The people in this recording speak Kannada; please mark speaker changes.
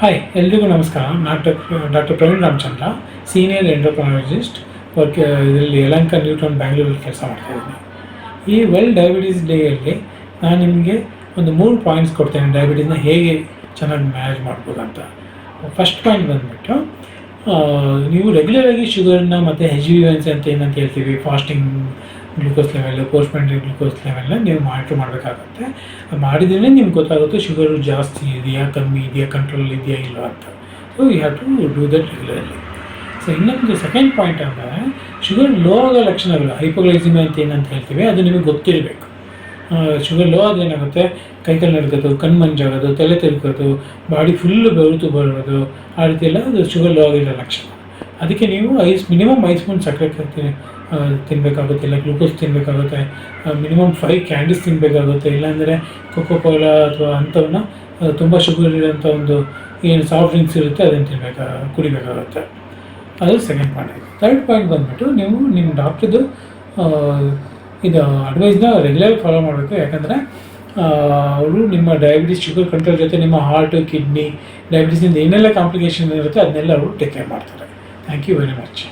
Speaker 1: ಹಾಯ್ ಎಲ್ರಿಗೂ ನಮಸ್ಕಾರ. Doctor doctor Praveen Ramachandra, senior endocrinologist work ಇದರಲ್ಲಿ ಯಲಂಕ ನ್ಯೂಟೌನ್ ಬ್ಯಾಂಗ್ಳೂರಲ್ಲಿ ಕೆಲಸ ಮಾಡ್ತಾ ಇದ್ದೀನಿ. ಈ ವೆಲ್ ಡಯಾಬಿಟೀಸ್ ಡೇಯಲ್ಲಿ ನಾನು ನಿಮಗೆ ಒಂದು ಮೂರು ಪಾಯಿಂಟ್ಸ್ ಕೊಡ್ತೇನೆ. ಡಯಾಬಿಟೀಸ್ನ ಹೇಗೆ ಚೆನ್ನಾಗಿ ಮ್ಯಾನೇಜ್ ಮಾಡ್ಬೋದು ಅಂತ ಫಸ್ಟ್ ಪಾಯಿಂಟ್ ಬಂದುಬಿಟ್ಟು ನೀವು ರೆಗ್ಯುಲರಾಗಿ ಶುಗರ್ನ ಮತ್ತು ಹೆಚ್ ವಿ ಅಂತ ಏನಂತ ಹೇಳ್ತೀವಿ ಫಾಸ್ಟಿಂಗ್ ಗ್ಲೂಕೋಸ್ ಲೆವೆಲ್ ಪೋಸ್ಟ್ ಮೆಂಟ್ರಿ ಗ್ಲೂಕೋಸ್ ಲೆವೆಲ್ನ ನೀವು ಮಾನಿಟ್ರ್ ಮಾಡಬೇಕಾಗುತ್ತೆ. ಮಾಡಿದ್ರೆ ನಿಮ್ಗೆ ಗೊತ್ತಾಗುತ್ತೆ ಶುಗರು ಜಾಸ್ತಿ ಇದೆಯಾ ಕಮ್ಮಿ ಇದೆಯಾ ಕಂಟ್ರೋಲ್ ಇದೆಯಾ ಇಲ್ವಾ ಅಂತ. So you have to do that regularly so ಇನ್ನೊಂದು ಸೆಕೆಂಡ್ ಪಾಯಿಂಟ್ ಅಂದರೆ ಶುಗರ್ ಲೋ ಆಗೋ ಲಕ್ಷಣಗಳು ಹೈಪೋಗ್ಲೈಸಿಮಿ ಅಂತ ಏನಂತ ಹೇಳ್ತೀವಿ ಅದು ನಿಮಗೆ ಗೊತ್ತಿರಬೇಕು. ಶುಗರ್ ಲೋ ಆದ್ರೆ ಏನಾಗುತ್ತೆ? ಕೈಕಾಲು ನಡ್ಕೋದು ಕಣ್ಣು ಮಂಜಾಗೋದು ತಲೆ ತಿರುಗೋದು ಬಾಡಿ ಫುಲ್ಲು ಬೆವರುತು ಬರೋದು ಆ ರೀತಿ ಎಲ್ಲ ಅದು ಶುಗರ್ ಲೋ ಆಗಿರೋ ಲಕ್ಷಣ. ಅದಕ್ಕೆ ನೀವು ಐಸ್ ಮಿನಿಮಮ್ ಐಸ್ ಸ್ಪೂನ್ ಸಕ್ಕರೆ ಆ, ತಿನ್ನಬೇಕಾಗುತ್ತೆ ಇಲ್ಲ ಗ್ಲೂಕೋಸ್ ತಿನ್ನಬೇಕಾಗುತ್ತೆ ಮಿನಿಮಮ್ ಫೈವ್ ಕ್ಯಾಂಡೀಸ್ ತಿನ್ನಬೇಕಾಗುತ್ತೆ ಇಲ್ಲಾಂದರೆ ಕೊಕೋ ಕೋಲಾ ಅಥವಾ ಅಂಥವನ್ನ ತುಂಬ ಶುಗರ್ ಇರೋಂಥ ಒಂದು ಏನು ಸಾಫ್ಟ್ ಡ್ರಿಂಕ್ಸ್ ಇರುತ್ತೆ, ಅದನ್ನು ತಿನ್ನಬೇಕಾ ಕುಡಿಬೇಕಾಗುತ್ತೆ. ಅದು ಸೆಕೆಂಡ್ ಪಾಯಿಂಟ್ ಥರ್ಡ್ ಪಾಯಿಂಟ್ ಬಂದ್ಬಿಟ್ಟು ನೀವು ನಿಮ್ಮ ಡಾಕ್ಟ್ರದ್ದು ಇದು ಅಡ್ವೈಸ್ನ ರೆಗ್ಯುಲರ್ ಫಾಲೋ ಮಾಡಬೇಕು. ಯಾಕಂದರೆ ಅವರು ನಿಮ್ಮ ಡಯಾಬಿಟಿಸ್ ಶುಗರ್ ಕಂಟ್ರೋಲ್ ಜೊತೆ ನಿಮ್ಮ ಹಾರ್ಟ್ ಕಿಡ್ನಿ ಡಯಾಬಿಟಿಸಿಂದ ಏನೆಲ್ಲ ಕಾಂಪ್ಲಿಕೇಶನ್ ಇರುತ್ತೆ, ಅದನ್ನೆಲ್ಲ ಅವರು ಟೇಕ್ ಕೇರ್ ಮಾಡ್ತಾರೆ. Thank you very much